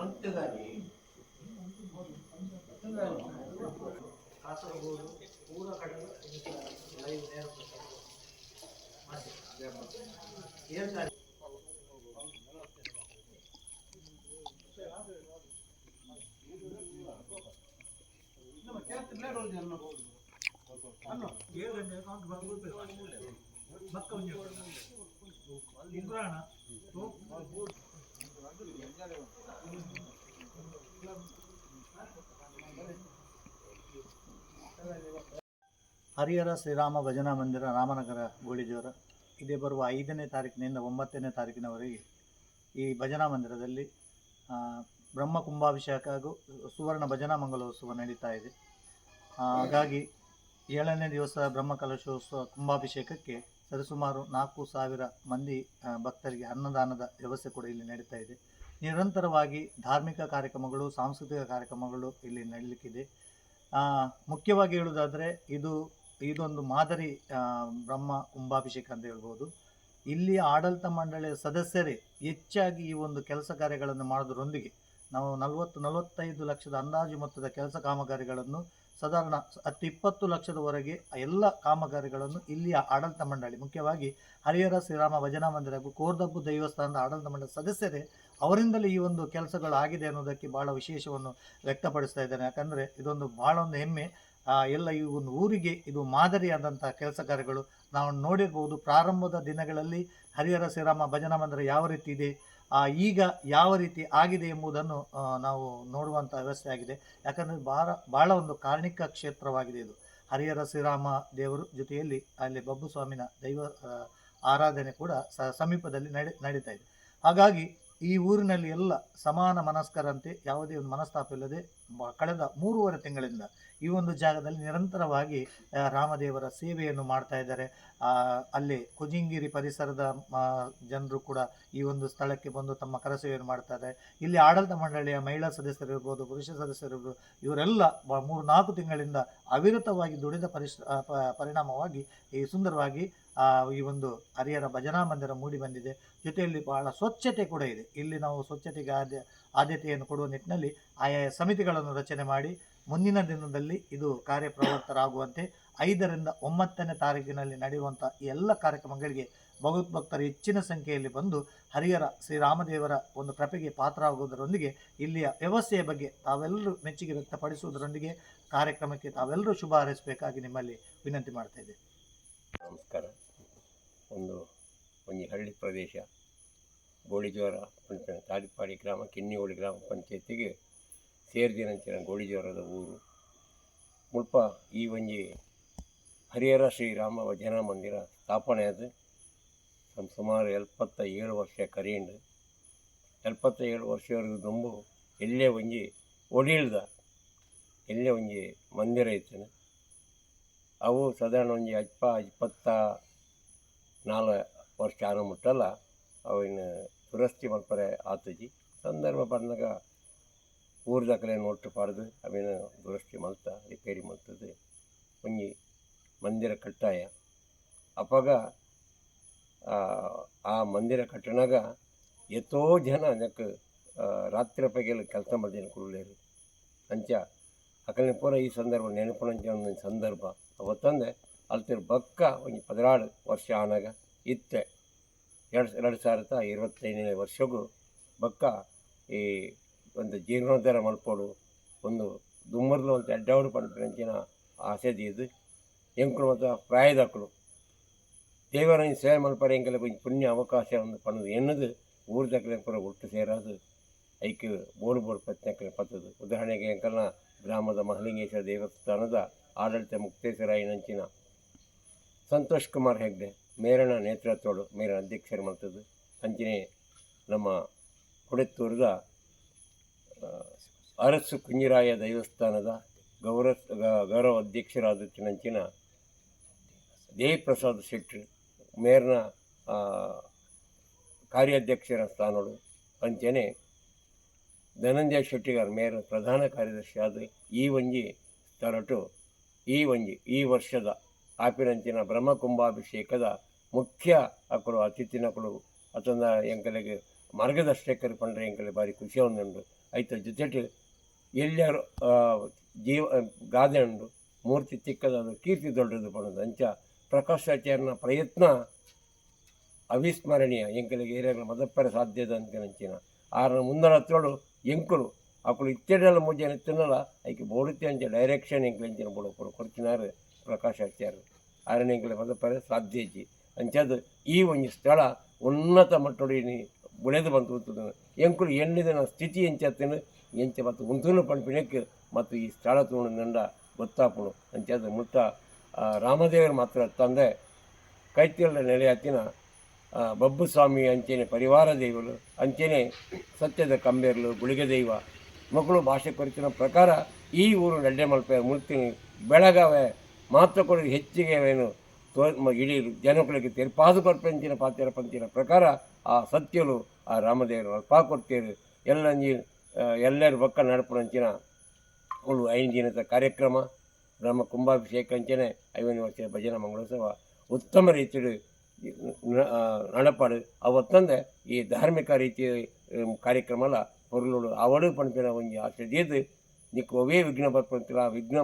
ಮಂಟುಗಾರಿ ಕಾಸರಗೋಡು ಪೂರ ಕಡೆ ಲೈವ್ ನೇರ ಪ್ರಸಾರ ಮಾಡಿ. ಹರಿಹರ ಶ್ರೀರಾಮ ಭಜನಾ ಮಂದಿರ ರಾಮನಗರ ಗೋಳಿಜೋರ. ಇದೇ ಬರುವ ಐದನೇ ತಾರೀಕಿನಿಂದ ಒಂಬತ್ತನೇ ತಾರೀಕಿನವರೆಗೆ ಈ ಭಜನಾ ಮಂದಿರದಲ್ಲಿ ಬ್ರಹ್ಮ ಕುಂಭಾಭಿಷೇಕ ಹಾಗೂ ಸುವರ್ಣ ಭಜನಾ ಮಂಗಲೋತ್ಸವ ನಡೀತಾ ಇದೆ. ಹಾಗಾಗಿ ಏಳನೇ ದಿವಸ ಬ್ರಹ್ಮ ಕಲಶೋತ್ಸವ ಕುಂಭಾಭಿಷೇಕಕ್ಕೆ ಸರಿಸುಮಾರು ನಾಲ್ಕು ಸಾವಿರ ಮಂದಿ ಭಕ್ತರಿಗೆ ಅನ್ನದಾನದ ವ್ಯವಸ್ಥೆ ಕೂಡ ಇಲ್ಲಿ ನಡೀತಾ ಇದೆ. ನಿರಂತರವಾಗಿ ಧಾರ್ಮಿಕ ಕಾರ್ಯಕ್ರಮಗಳು, ಸಾಂಸ್ಕೃತಿಕ ಕಾರ್ಯಕ್ರಮಗಳು ಇಲ್ಲಿ ನಡೀಲಿಕ್ಕಿದೆ. ಮುಖ್ಯವಾಗಿ ಹೇಳುವುದಾದರೆ ಇದು, ಇದೊಂದು ಮಾದರಿ ಬ್ರಹ್ಮ ಕುಂಭಾಭಿಷೇಕ ಅಂತ ಹೇಳ್ಬೋದು. ಇಲ್ಲಿ ಆಡಳಿತ ಮಂಡಳಿಯ ಸದಸ್ಯರೇ ಹೆಚ್ಚಾಗಿ ಈ ಒಂದು ಕೆಲಸ ಕಾರ್ಯಗಳನ್ನು ಮಾಡೋದರೊಂದಿಗೆ ನಾವು ನಲವತ್ತು, ನಲವತ್ತೈದು ಲಕ್ಷದ ಅಂದಾಜು ಮೊತ್ತದ ಕೆಲಸ ಕಾಮಗಾರಿಗಳನ್ನು ಸಾಧಾರಣ ಹತ್ತು ಇಪ್ಪತ್ತು ಲಕ್ಷದವರೆಗೆ ಎಲ್ಲ ಕಾಮಗಾರಿಗಳನ್ನು ಇಲ್ಲಿಯ ಆಡಳಿತ ಮಂಡಳಿ, ಮುಖ್ಯವಾಗಿ ಹರಿಹರ ಶ್ರೀರಾಮ ಭಜನಾ ಮಂದಿರ ಹಾಗೂ ಕೋರ್ದಬ್ಬು ದೇವಸ್ಥಾನದ ಆಡಳಿತ ಮಂಡಳಿ ಸದಸ್ಯರೇ ಅವರಿಂದಲೇ ಈ ಒಂದು ಕೆಲಸಗಳು ಆಗಿದೆ ಅನ್ನೋದಕ್ಕೆ ಭಾಳ ವಿಶೇಷವನ್ನು ವ್ಯಕ್ತಪಡಿಸ್ತಾ ಇದ್ದಾರೆ. ಯಾಕಂದರೆ ಇದೊಂದು ಭಾಳ ಒಂದು ಹೆಮ್ಮೆ. ಎಲ್ಲ ಈ ಒಂದು ಊರಿಗೆ ಇದು ಮಾದರಿಯಾದಂಥ ಕೆಲಸ ಕಾರ್ಯಗಳು ನಾವು ನೋಡಿರ್ಬೋದು. ಪ್ರಾರಂಭದ ದಿನಗಳಲ್ಲಿ ಹರಿಹರ ಶ್ರೀರಾಮ ಭಜನಾ ಮಂದಿರ ಯಾವ ರೀತಿ ಇದೆ? ಈಗ ಯಾವ ರೀತಿ ಆಗಿದೆ ಎಂಬುದನ್ನು ನಾವು ನೋಡುವಂಥ ವ್ಯವಸ್ಥೆ ಆಗಿದೆ. ಯಾಕಂದರೆ ಭಾಳ ಭಾಳ ಒಂದು ಕಾರ್ಣಿಕ ಕ್ಷೇತ್ರವಾಗಿದೆ ಇದು. ಹರಿಹರ ಶ್ರೀರಾಮ ದೇವರು ಜೊತೆಯಲ್ಲಿ ಅಲ್ಲಿ ಬಬ್ಬು ಸ್ವಾಮಿನ ದೈವ ಆರಾಧನೆ ಕೂಡ ಸಮೀಪದಲ್ಲಿ ನಡೆ, ನಡೀತಾ ಇದೆ. ಹಾಗಾಗಿ ಈ ಊರಿನಲ್ಲಿ ಎಲ್ಲ ಸಮಾನ ಮನಸ್ಕರಂತೆ ಯಾವುದೇ ಒಂದು ಮನಸ್ತಾಪ ಇಲ್ಲದೆ ಕಳೆದ ಮೂರುವರೆ ತಿಂಗಳಿಂದ ಈ ಒಂದು ಜಾಗದಲ್ಲಿ ನಿರಂತರವಾಗಿ ರಾಮದೇವರ ಸೇವೆಯನ್ನು ಮಾಡ್ತಾ ಇದ್ದಾರೆ. ಅಲ್ಲಿ ಕುಜಿಂಗಿರಿ ಪರಿಸರದ ಜನರು ಕೂಡ ಈ ಒಂದು ಸ್ಥಳಕ್ಕೆ ಬಂದು ತಮ್ಮ ಕರಸೇವೆಯನ್ನು ಮಾಡ್ತಾ ಇದ್ದಾರೆ. ಇಲ್ಲಿ ಆಡಳಿತ ಮಂಡಳಿಯ ಮಹಿಳಾ ಸದಸ್ಯರಿರ್ಬೋದು ಪುರುಷ ಸದಸ್ಯರಿರ್ಬೋದು ಇವರೆಲ್ಲ ಮೂರು ನಾಲ್ಕು ತಿಂಗಳಿಂದ ಅವಿರತವಾಗಿ ದುಡಿದ ಪರಿಶ್ ಪರಿಣಾಮವಾಗಿ ಈ ಸುಂದರವಾಗಿ ಈ ಒಂದು ಹರಿಹರ ಭಜನಾ ಮಂದಿರ ಮೂಡಿ ಬಂದಿದೆ. ಜೊತೆಯಲ್ಲಿ ಬಹಳ ಸ್ವಚ್ಛತೆ ಕೂಡ ಇದೆ. ಇಲ್ಲಿ ನಾವು ಸ್ವಚ್ಛತೆಗೆ ಆದ್ಯ, ಆದ್ಯತೆಯನ್ನು ಕೊಡುವ ನಿಟ್ಟಿನಲ್ಲಿ ಆಯಾ ಸಮಿತಿಗಳನ್ನು ರಚನೆ ಮಾಡಿ, ಮುಂದಿನ ದಿನದಲ್ಲಿ ಇದು ಕಾರ್ಯಪ್ರವೃತ್ತರಾಗುವಂತೆ ಐದರಿಂದ ಒಂಬತ್ತನೇ ತಾರೀಕಿನಲ್ಲಿ ನಡೆಯುವಂಥ ಎಲ್ಲ ಕಾರ್ಯಕ್ರಮಗಳಿಗೆ ಭಗವದ್ಭಕ್ತರು ಹೆಚ್ಚಿನ ಸಂಖ್ಯೆಯಲ್ಲಿ ಬಂದು ಹರಿಹರ ಶ್ರೀರಾಮದೇವರ ಒಂದು ಕೃಪೆಗೆ ಪಾತ್ರರಾಗುವುದರೊಂದಿಗೆ ಇಲ್ಲಿಯ ವ್ಯವಸ್ಥೆಯ ಬಗ್ಗೆ ತಾವೆಲ್ಲರೂ ಮೆಚ್ಚುಗೆ ವ್ಯಕ್ತಪಡಿಸುವುದರೊಂದಿಗೆ ಕಾರ್ಯಕ್ರಮಕ್ಕೆ ತಾವೆಲ್ಲರೂ ಶುಭ ಹಾರೈಸಬೇಕಾಗಿ ನಿಮ್ಮಲ್ಲಿ ವಿನಂತಿ ಮಾಡ್ತಾ ನಮಸ್ಕಾರ. ಒಂದು ಒಂದು ಹಳ್ಳಿ ಪ್ರದೇಶ. ಗೋಳಿಜೋರ ಪಂಚಾಯತ್ ತಾಡಿಪಾಡಿ ಗ್ರಾಮ, ಕಿನ್ನಿಗೋಳಿ ಗ್ರಾಮ ಪಂಚಾಯತಿಗೆ ಸೇರಿದಿನಂಚಿನ ಗೋಳಿಜೋರದ ಊರು. ಮುಲ್ಪ ಈ ಒಂಜಿ ಹರಿಹರ ಶ್ರೀರಾಮ ಭಜನಾ ಮಂದಿರ ಸ್ಥಾಪನೆ ಸಮ್ ಸುಮಾರು ಎಲ್ಪತ್ತ ಏಳು ವರ್ಷ ಕರೆಯಂಡು ಎಲ್ಪತ್ತ ಏಳು ವರ್ಷವರೆಗೂ ತುಂಬು ಎಲ್ಲೇ ಒಂಜಿ ಒಡಿಲ್ದ ಎಲ್ಲೇ ಒಂಜಿ ಮಂದಿರ ಇತ್ತನು. ಅವು ಸಾಧಾರಣ ಒಂದು ಅಜ್ಪ ಇಪ್ಪತ್ತ ನಾಲ್ಕು ವರ್ಷ ಆನ ಮುಟ್ಟಲ್ಲ. ಅವಿನ ದುರಸ್ತಿ ಮಲ್ಪರೆ ಆತಜಿ. ಸಂದರ್ಭ ಬಂದಾಗ ಊರು ದಾಖಲೆ ನೋಟು ಪಡೆದು ಅವಿನ ದುರಸ್ತಿ ಮಲ್ತ ರಿಪೇರಿ ಮಲ್ತದೆ ಒಂಜಿ ಮಂದಿರ ಕಟ್ಟಾಯ. ಅಪಾಗ ಆ, ಆ ಮಂದಿರ ಕಟ್ಟಣಾಗ ಎತ್ತೋ ಜನ ಅದಕ್ಕೆ ರಾತ್ರಿ ಪೈಗೆಲ್ಲ ಕೆಲಸ ಮಾಡ್ದೇನೆ ಕುರುಳೇರು ಅಂಚ ಅಕಲ್ನ ಪೂರ ಈ ಸಂದರ್ಭ ನೆನಪುನಂಚ ಸಂದರ್ಭ. ಅವತ್ತಂದೆ ಅಲ್ತಿರ್ ಬಕ್ಕ ಒಂದು ಪದಿನಾರು ವರ್ಷ ಆನಾಗ ಇತ್ತೆ. ಎರಡು ಎರಡು ಸಾವಿರದ ಇರುವತ್ತೈದನೇ ವರ್ಷಗೂ ಬಕ್ಕ ಈ ಒಂದು ಜೀರ್ಣೋದ್ಧಾರ ಮಲ್ಪೋಡು ಒಂದು ದುಮ್ಮರ್ಲು ಒಂದು ಪಂಪಿನಂಚಿನ ಆಸೆ ದೀದು ಎಂಕುಲು ಮತ್ತು ಪ್ರಾಯದಕ್ಕಳು ದೇವರ ಸೇವೆ ಮಲ್ಪರೆ ಎಂಕೆಲ್ಲ ಕೊಂಚ ಪುಣ್ಯ ಅವಕಾಶ ಒಂದು ಪಣದು ಎನ್ನದು ಊರ ದಕ್ಕಲೆ ಪೂರ ಒಟ್ಟು ಸೇರಾದು. ಐಕ್ಯ ಬೋರ್ಡ್ ಬೋರ್ಡ್ ಪ್ರತ್ಯಕ್ಕೆ ಪತ್ತದು. ಉದಾಹರಣೆಗೆ ಎಂಕಲ್ನ ಗ್ರಾಮದ ಮಹಲಿಂಗೇಶ್ವರ ದೇವಸ್ಥಾನದ ಆಡಳಿತ ಮುಕ್ತೇಶ್ವರಾಯನಂಚಿನ ಸಂತೋಷ್ ಕುಮಾರ್ ಹೆಗ್ಡೆ, ಮೇರಣ ನೇತೃತ್ವಗಳು ಮೇರಣ ಅಧ್ಯಕ್ಷರು ಮಾಡ್ತದ್ದು. ಅಂಚನೆ ನಮ್ಮ ಕೊಡೆತ್ತೂರದ ಅರಸು ಕುಂಜಿರಾಯ ದೇವಸ್ಥಾನದ ಗೌರವ ಗೌರವ ಅಧ್ಯಕ್ಷರಾದಂಚಿನ ದೇವಿಪ್ರಸಾದ್ ಶೆಟ್ಟಿ ಮೇರ್ನ ಕಾರ್ಯಾಧ್ಯಕ್ಷರ ಸ್ಥಾನಗಳು ಅಂಚನೆ ಧನಂಜಯ ಶೆಟ್ಟಿಗಾರ್ ಮೇಯರ್, ಪ್ರಧಾನ ಕಾರ್ಯದರ್ಶಿ ಆದ ಈ ಒಂಜಿ ತರಟು, ಈ ಒಂಜಿ, ಈ ವರ್ಷದ ಆಪಿನಂಚಿನ ಬ್ರಹ್ಮಕುಂಭಾಭಿಷೇಕದ ಮುಖ್ಯ ಅಕ್ಕಳು ಅತಿಥಿನಕಳು ಅತಂದ ಎಂಕಲೆಗೆ ಮಾರ್ಗದರ್ಶಕರು ಪಂಡ್ರೆ ಎಂಕಲೆ ಬಾರಿ ಖುಷಿ ಉಂಡು ಐತ ಜೊತೆಟ್ ಎಲ್ಲರೂ ಜೀವ, ಗಾದೆ ಉಂಡು ಮೂರ್ತಿ ಚಿಕ್ಕದಾದ ಕೀರ್ತಿ ದೊಡ್ಡದು ಪಣದು ಅಂಚ ಪ್ರಕಾಶಾಚಾರ್ಯನ ಪ್ರಯತ್ನ ಅವಿಸ್ಮರಣೀಯ. ಎಂಕಲಿಗೆ ಏರಿಯಾಗಳ ಮದಪ್ಪರ ಸಾಧ್ಯದ ಅಂತ ನಂಚಿನ ಆರ ಮುಂದರ ಹತ್ರೋಡು ಎಂಕುಲು ಅಕ್ಕಳು ಇತ್ತೆಡಲ ಮುಜ್ಜನ ತಿನ್ನಲ ಐಕೆ ಬೋಡುತ್ತೆ ಅಂಚ ಡೈರೆಕ್ಷನ್ ಎಂಕಲು ಎಂಚಿನ ಬೋಡು ಕೊಡು ಕೊಡ್ತಿನಾರು ಪ್ರಕಾಶಾಚಾರ್ಯ ಆರನೇ ಎಂಕಲೆ ಮದಪ್ಪರ ಸಾಧ್ಯಜಿ. ಅಂಚಾದ ಈ ಒಂದು ಸ್ಥಳ ಉನ್ನತ ಮಟ್ಟೊಡಿ ಬುಳೆದು ಬಂತು ಉಂಟು ಎಂಕುಲು ಎಣ್ಣಿದ ಸ್ಥಿತಿ ಎಂಚತ್ತಿನ ಎಂಚ ಮತ್ತು ಉಂತುನು ಪಂಪಿನಕ್ಕೆ ಮತ್ತು ಈ ಸ್ಥಳ ತಗೊಂಡು ನಂಡ ಗೊತ್ತಾಪುಣು ಅಂಚದು ಮುಟ್ಟ ರಾಮದೇವರು ಮಾತ್ರ ತಂದೆ. ಕೈತಿಯಲ್ಲ ನೆಲೆ ಹತ್ತಿನ ಆ, ಬಬ್ಬು ಸ್ವಾಮಿ ಅಂಚೆನೆ ಪರಿವಾರ ದೈವಗಳು ಅಂಚೆನೆ ಸತ್ಯದ ಕಂಬೇರ್ಲು, ಗುಳಿಗೆ ದೈವ. ಮಕ್ಕಳು ಭಾಷೆ ಕೊರಿತಿನ ಪ್ರಕಾರ ಈ ಊರು ನಡ್ಡೆ ಮಲ್ಪೆ ಮುಲ್ತಿನಿ ಬೆಳಗಾವೆ ಮಾತ್ರ ಕೊಡಿ ಹೆಚ್ಚಿಗೆ ಏನು ತೋ ಇಡೀ ಜನಗಳಿಗೆ ತೆರಪಾದು ಕೊರ್ಪಂಚಿನ ಪಾತ್ರ ಪಂಚಿನ ಪ್ರಕಾರ ಆ ಸತ್ಯಲು ಆ ರಾಮದೇವರು ಅಲ್ಪ ಕೊಡ್ತೀರಿ ಎಲ್ಲ ಎಲ್ಲರ ಬಕ್ಕ ನಡಪುನಂಚಿನ ಅವಳು ಐದು ದಿನದ ಕಾರ್ಯಕ್ರಮ ಬ್ರಹ್ಮ ಕುಂಭಾಭಿಷೇಕ ಅಂಚನೆ ಐವನೇ ವರ್ಷ ಭಜನಾ ಮಂಗಳೋತ್ಸವ. ಉತ್ತಮ ರೀತಿಯಲ್ಲಿ ನಡಪಾಡು ಅವತ್ತಂದ ಈ ಧಾರ್ಮಿಕ ರೀತಿಯ ಕಾರ್ಯಕ್ರಮ ಹೊರಲೋಡು ಅವಡು ಪಣಪಿನ ಒಂಜಿ ಆಶ್ರಯದ್ದು ನಿಕ್ಕು ಅವೇ ವಿಘ್ನ ಬರ್ಪಂತಿಲ್ಲ ವಿಘ್ನ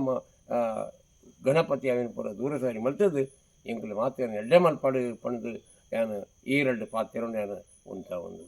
ಗಣಪತಿ ಅವನ ಪೂರ ದೂರ ಸಾರಿ ಮಲ್ತದ್ದು ಎಂಕುಲು ಮಾತು ಎಡ್ಡೆ ಮಲ್ಪಾಡು ಪಣದು ಏನು ಈರಲ್ಡು ಪಾತ್ರೆಂಡು ಏನು ಉಂಟ ಒಂದು